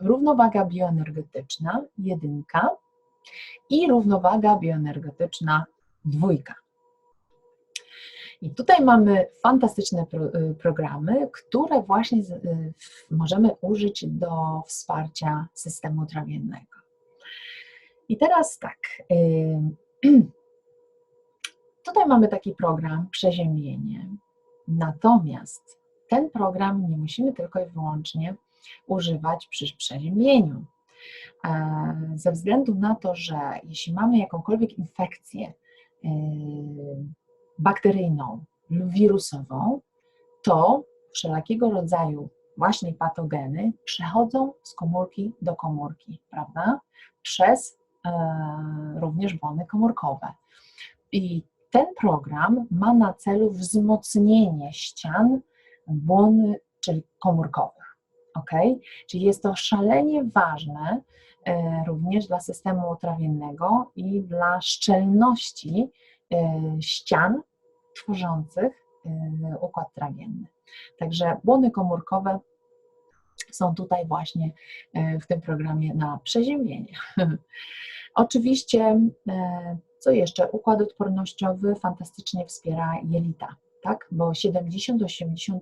równowaga bioenergetyczna, jedynka i równowaga bioenergetyczna, dwójka. I tutaj mamy fantastyczne pro, y, programy, które właśnie z, y, możemy użyć do wsparcia systemu trawiennego. I teraz tak. Y, tutaj mamy taki program przeziębienie. Natomiast ten program nie musimy tylko i wyłącznie używać przy przeziębieniu. E, ze względu na to, że jeśli mamy jakąkolwiek infekcję bakteryjną lub wirusową, to wszelakiego rodzaju właśnie patogeny przechodzą z komórki do komórki, prawda? Przez e, również błony komórkowe. I ten program ma na celu wzmocnienie ścian błony, czyli komórkowych. Czyli jest to szalenie ważne e, również dla systemu trawiennego i dla szczelności e, ścian tworzących y, układ trawienny. Także błony komórkowe są tutaj właśnie w tym programie na przeziębienie. Oczywiście, co jeszcze? Układ odpornościowy fantastycznie wspiera jelita, tak? bo 70-80%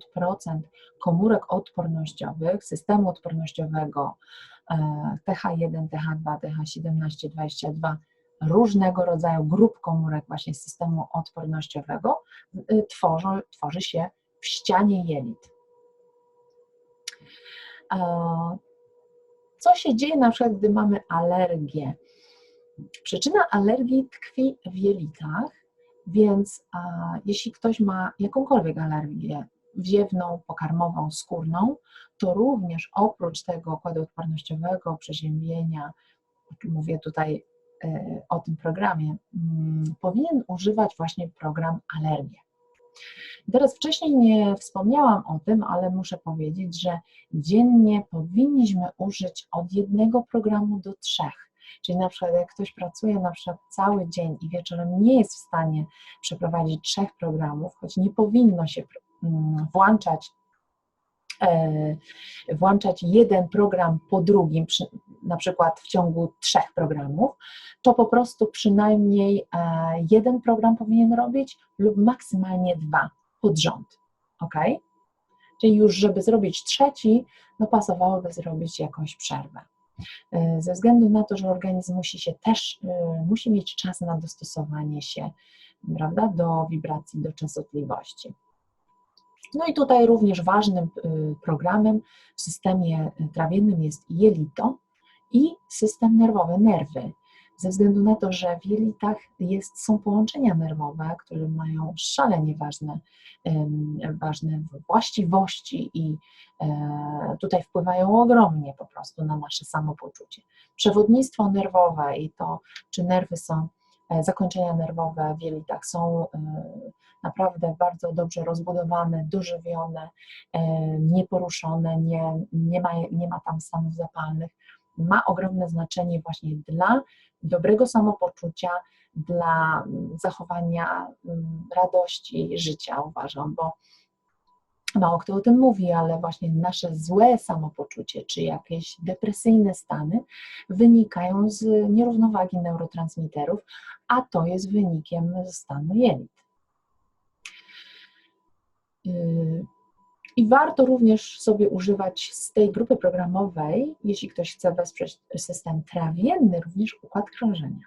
komórek odpornościowych systemu odpornościowego TH1, TH2, TH17, 22 różnego rodzaju grup komórek właśnie systemu odpornościowego y, tworzą, tworzy się w ścianie jelit. Co się dzieje na przykład, gdy mamy alergię? Przyczyna alergii tkwi w jelitach, więc a, jeśli ktoś ma jakąkolwiek alergię wziewną, pokarmową, skórną, to również oprócz tego układu odpornościowego, przeziębienia, mówię tutaj E, o tym programie, mm, powinien używać właśnie program Alergie. Teraz wcześniej nie wspomniałam o tym, ale muszę powiedzieć, że dziennie powinniśmy użyć od jednego programu do trzech. Czyli na przykład jak ktoś pracuje na przykład cały dzień i wieczorem nie jest w stanie przeprowadzić trzech programów, choć nie powinno się mm, włączać E, włączać jeden program po drugim, na przykład w ciągu trzech programów, to po prostu przynajmniej e, jeden program powinien robić lub maksymalnie dwa pod rząd. Ok? Czyli już, żeby zrobić trzeci, no pasowałoby zrobić jakąś przerwę. E, ze względu na to, że organizm musi się też, musi mieć czas na dostosowanie się, prawda, do wibracji, do częstotliwości. No i tutaj również ważnym y, programem w systemie trawiennym jest jelito i system nerwowy, nerwy. Ze względu na to, że w jelitach jest, są połączenia nerwowe, które mają szalenie ważne, ważne właściwości i e, tutaj wpływają ogromnie po prostu na nasze samopoczucie. Przewodnictwo nerwowe i to, czy nerwy są E, zakończenia nerwowe w jelitach są e, naprawdę bardzo dobrze rozbudowane, dożywione, nieporuszone, nie, nie, ma, nie ma tam stanów zapalnych. Ma ogromne znaczenie właśnie dla dobrego samopoczucia, dla zachowania mm, radości życia, uważam, bo mało kto o tym mówi, ale właśnie nasze złe samopoczucie czy jakieś depresyjne stany wynikają z nierównowagi neurotransmiterów, a to jest wynikiem stanu jelit. I warto również sobie używać z tej grupy programowej, jeśli ktoś chce wesprzeć system trawienny, również układ krążenia.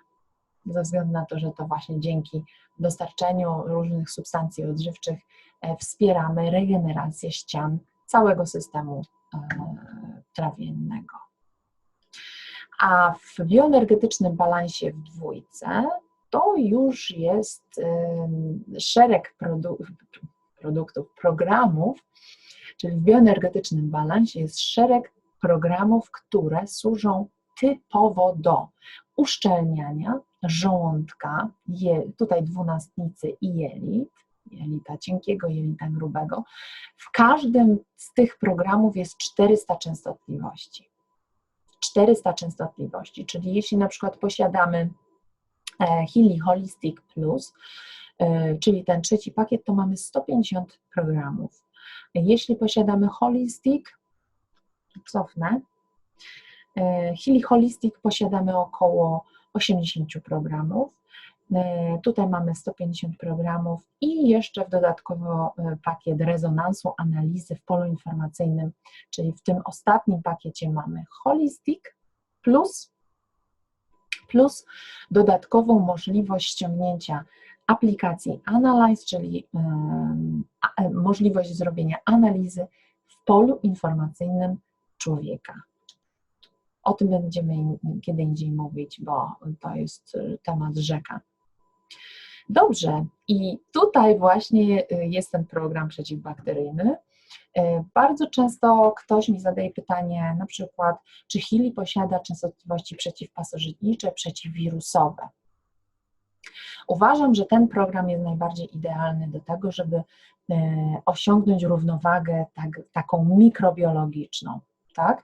Ze względu na to, że to właśnie dzięki dostarczeniu różnych substancji odżywczych e, wspieramy regenerację ścian całego systemu e, trawiennego. A w bioenergetycznym balansie w dwójce to już jest szereg produ produktów, programów, czyli w bioenergetycznym balansie jest szereg programów, które służą typowo do uszczelniania żołądka, je, tutaj dwunastnicy i jelit, jelita cienkiego, jelita grubego. W każdym z tych programów jest 400 częstotliwości. 400 częstotliwości, czyli jeśli na przykład posiadamy e, Healy Holistic Plus, czyli ten trzeci pakiet, to mamy 150 programów. Jeśli posiadamy Holistic, cofnę, E, Healy Holistic posiadamy około 80 programów. E, Tutaj mamy 150 programów i jeszcze dodatkowo e, pakiet rezonansu, analizy w polu informacyjnym, czyli w tym ostatnim pakiecie mamy Holistic plus, plus dodatkową możliwość ściągnięcia aplikacji Analyze, czyli e, możliwość zrobienia analizy w polu informacyjnym człowieka. O tym będziemy kiedy indziej mówić, bo to jest y, temat rzeka. Dobrze, i tutaj właśnie y, jest ten program przeciwbakteryjny. Y, Bardzo często ktoś mi zadaje pytanie, na przykład, czy Healy posiada częstotliwości przeciwpasożytnicze, przeciwwirusowe. Uważam, że ten program jest najbardziej idealny do tego, żeby e, osiągnąć równowagę tak, taką mikrobiologiczną. Tak?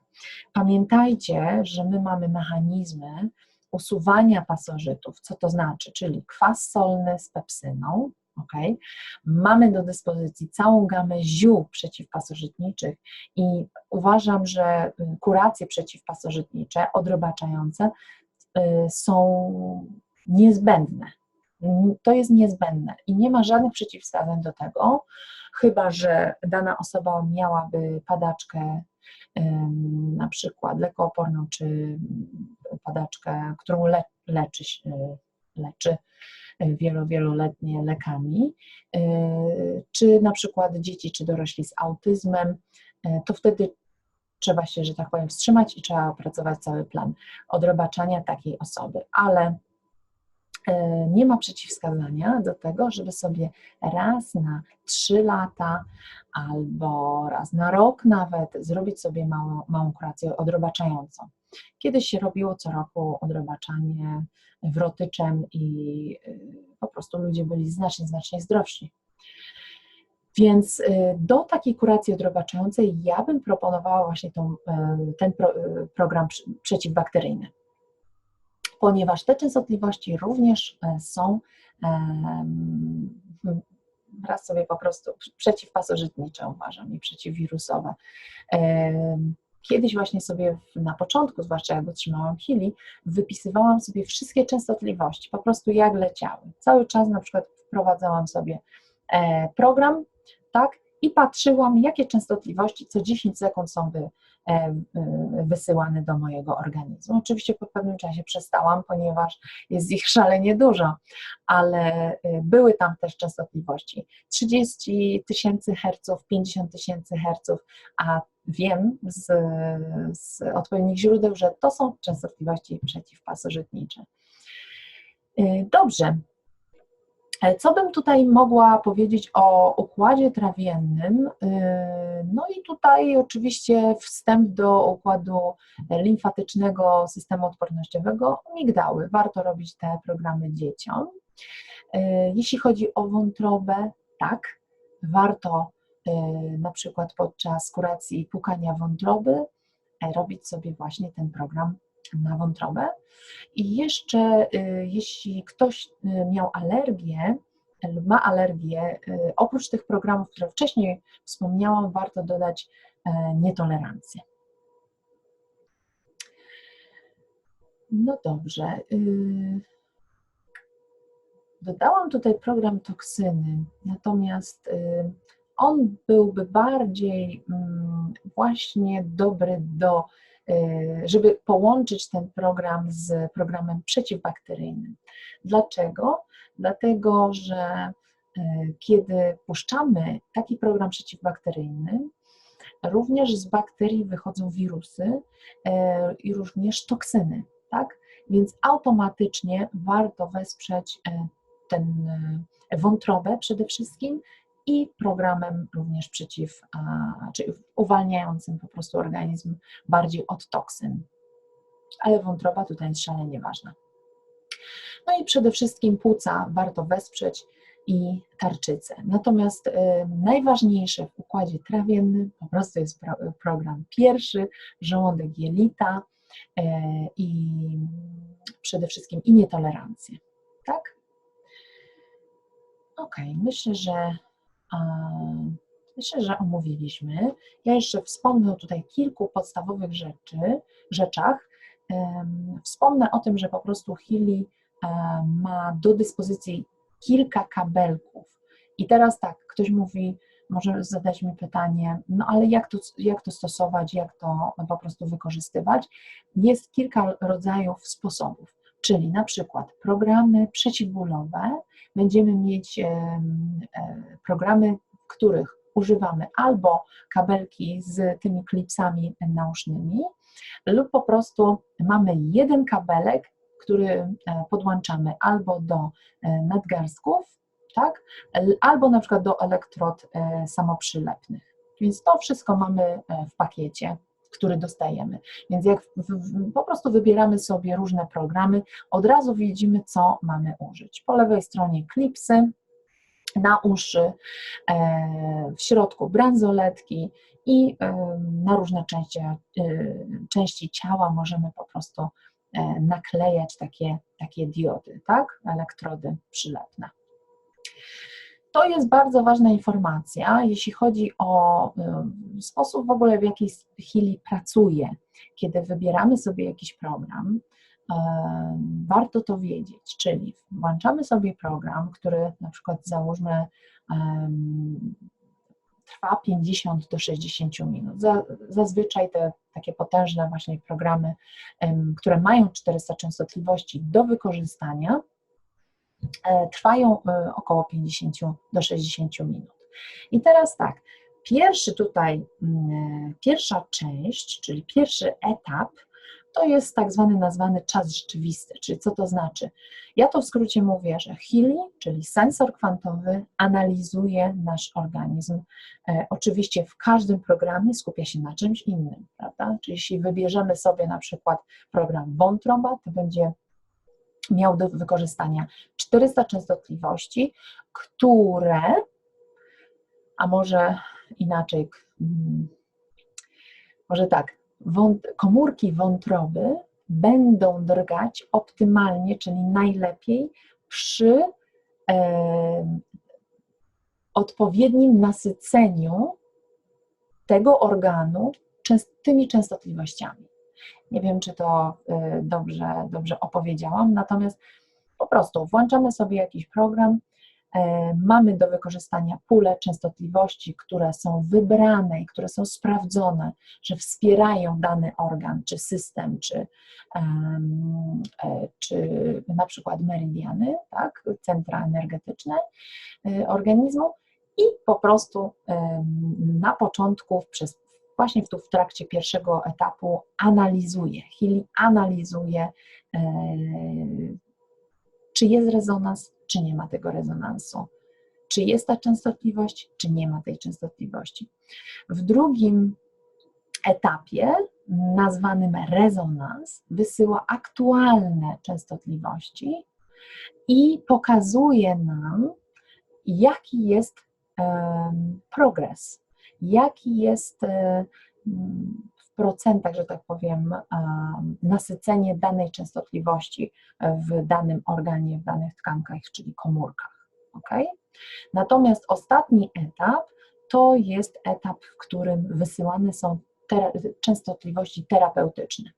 Pamiętajcie, że my mamy mechanizmy usuwania pasożytów. Co to znaczy? Czyli kwas solny z pepsyną. Okay? Mamy do dyspozycji całą gamę ziół przeciwpasożytniczych i uważam, że y, kuracje przeciwpasożytnicze, odrobaczające y, są niezbędne. To jest niezbędne i nie ma żadnych przeciwwskazań do tego, chyba że dana osoba miałaby padaczkę, na przykład lekooporną, czy padaczkę, którą le, leczy, się- leczy e, wielo, wieloletnie lekami, e, czy na przykład dzieci, czy dorośli z autyzmem, e, to wtedy trzeba się, że tak powiem, wstrzymać i trzeba opracować cały plan odrobaczania takiej osoby, ale e, nie ma przeciwwskazania do tego, żeby sobie raz na trzy lata albo raz na rok nawet zrobić sobie małą, małą kurację odrobaczającą. Kiedyś się robiło co roku odrobaczanie wrotyczem i y, po prostu ludzie byli znacznie, znacznie zdrowsi. Więc y, do takiej kuracji odrobaczającej ja bym proponowała właśnie tą, y, ten pro, y, program przeciwbakteryjny ponieważ te częstotliwości również e, są em, raz sobie po prostu przeciwpasożytnicze uważam i przeciwwirusowe. Em, Kiedyś właśnie sobie na początku, zwłaszcza jak otrzymałam Healy, wypisywałam sobie wszystkie częstotliwości, po prostu jak leciały. Cały czas na przykład wprowadzałam sobie e, program, tak, i patrzyłam, jakie częstotliwości co 10 sekund są wy, e, e, wysyłane do mojego organizmu. Oczywiście po pewnym czasie przestałam, ponieważ jest ich szalenie dużo, ale e, były tam też częstotliwości 30 tysięcy herców, 50 tysięcy herców, a wiem z, z odpowiednich źródeł, że to są częstotliwości przeciwpasożytnicze. Dobrze. E, Co bym tutaj mogła powiedzieć o układzie trawiennym? E, No i tutaj oczywiście wstęp do układu limfatycznego systemu odpornościowego, migdały. Warto robić te programy dzieciom. E, Jeśli chodzi o wątrobę, tak, warto na przykład podczas kuracji pukania wątroby robić sobie właśnie ten program na wątrobę. I jeszcze, y, jeśli ktoś y, miał alergię lub ma alergię, y, oprócz tych programów, które wcześniej wspomniałam, warto dodać e, nietolerancję. No dobrze. Dodałam tutaj program toksyny, natomiast on byłby bardziej mm, właśnie dobry do żeby połączyć ten program z programem przeciwbakteryjnym. Dlaczego? Dlatego, że y, kiedy puszczamy taki program przeciwbakteryjny, również z bakterii wychodzą wirusy y, i również toksyny, tak? Więc automatycznie warto wesprzeć ten wątrobę przede wszystkim i programem również przeciw, czyli uwalniającym po prostu organizm bardziej od toksyn. Ale wątroba tutaj jest szalenie ważna. No i przede wszystkim płuca warto wesprzeć i tarczycę. Natomiast y, najważniejsze w układzie trawiennym po prostu jest pro, program pierwszy, żołądek jelita y, i przede wszystkim i nietolerancję. Tak? Ok, myślę, że myślę, że omówiliśmy. Ja jeszcze wspomnę tutaj kilku podstawowych rzeczy, rzeczach. Wspomnę o tym, że po prostu Hili ma do dyspozycji kilka kabelków. I teraz tak, ktoś mówi, może zadać mi pytanie, no ale jak to, jak to stosować, jak to po prostu wykorzystywać? Jest kilka rodzajów sposobów, czyli na przykład programy przeciwbólowe, będziemy mieć e, programy, w których używamy albo kabelki z tymi klipsami nausznymi, lub po prostu mamy jeden kabelek, który e, podłączamy albo do e, nadgarstków, tak, albo na przykład do elektrod samoprzylepnych. Więc to wszystko mamy w pakiecie, który dostajemy. Więc jak po prostu wybieramy sobie różne programy, od razu widzimy, co mamy użyć. Po lewej stronie klipsy, na uszy, w środku bransoletki i na różne części, części ciała możemy po prostu E, naklejać takie, takie diody, tak? Elektrody przylepne. To jest bardzo ważna informacja, jeśli chodzi o y, sposób w ogóle, w jaki Hili pracuje. Kiedy wybieramy sobie jakiś program, y, warto to wiedzieć, czyli włączamy sobie program, który na przykład załóżmy trwa 50 do 60 minut. Zazwyczaj te takie potężne właśnie programy, które mają 400 częstotliwości do wykorzystania, trwają e, około 50 do 60 minut. I teraz tak, pierwszy tutaj, mm, pierwsza część, czyli pierwszy etap to jest tak zwany nazwany czas rzeczywisty, czyli co to znaczy? Ja to w skrócie mówię, że Healy, czyli sensor kwantowy, analizuje nasz organizm. E, oczywiście w każdym programie skupia się na czymś innym, prawda? Czyli jeśli wybierzemy sobie na przykład program wątroba, to będzie miał do wykorzystania 400 częstotliwości, które, a może inaczej, mm, może tak, komórki wątroby będą drgać optymalnie, czyli najlepiej przy e, odpowiednim nasyceniu tego organu tymi częstotliwościami. Nie wiem, czy to e, dobrze, dobrze opowiedziałam, natomiast po prostu włączamy sobie jakiś program, E, mamy do wykorzystania pule częstotliwości, które są wybrane i które są sprawdzone, że wspierają dany organ, czy system, czy, e, czy na przykład meridiany, tak, centra energetyczne e, organizmu i po prostu na początku, przez, właśnie tu w trakcie pierwszego etapu analizuje, Healy analizuje, czy jest rezonans, czy nie ma tego rezonansu. Czy jest ta częstotliwość, czy nie ma tej częstotliwości. W drugim etapie, nazwanym rezonans, wysyła aktualne częstotliwości i pokazuje nam, jaki jest progres, jaki jest w procentach, że tak powiem, nasycenie danej częstotliwości w danym organie, w danych tkankach, czyli komórkach. Okay? Natomiast ostatni etap to jest etap, w którym wysyłane są tera częstotliwości terapeutyczne.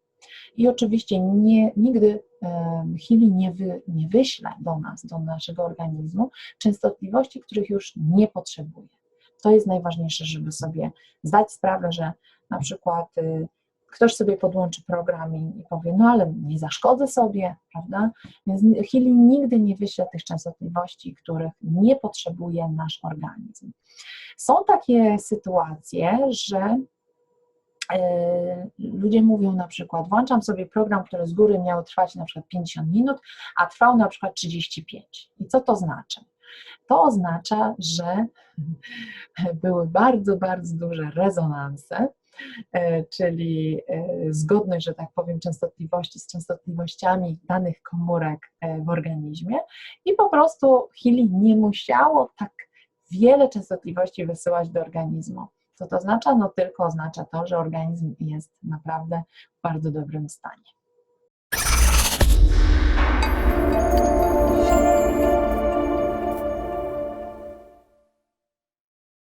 I oczywiście nie, nigdy um, Healy nie, wy, nie wyśle do nas, do naszego organizmu częstotliwości, których już nie potrzebuje. To jest najważniejsze, żeby sobie zdać sprawę, że na przykład y, ktoś sobie podłączy program i, powie, no ale nie zaszkodzę sobie, prawda? Więc healing nigdy nie wyśle tych częstotliwości, których nie potrzebuje nasz organizm. Są takie sytuacje, że y, ludzie mówią na przykład, włączam sobie program, który z góry miał trwać na przykład 50 minut, a trwał na przykład 35. I co to znaczy? To oznacza, że były bardzo, bardzo duże rezonanse, e, czyli e, zgodność, że tak powiem, częstotliwości z częstotliwościami danych komórek e, w organizmie i po prostu Healy nie musiało tak wiele częstotliwości wysyłać do organizmu. Co to oznacza? No tylko oznacza to, że organizm jest naprawdę w bardzo dobrym stanie.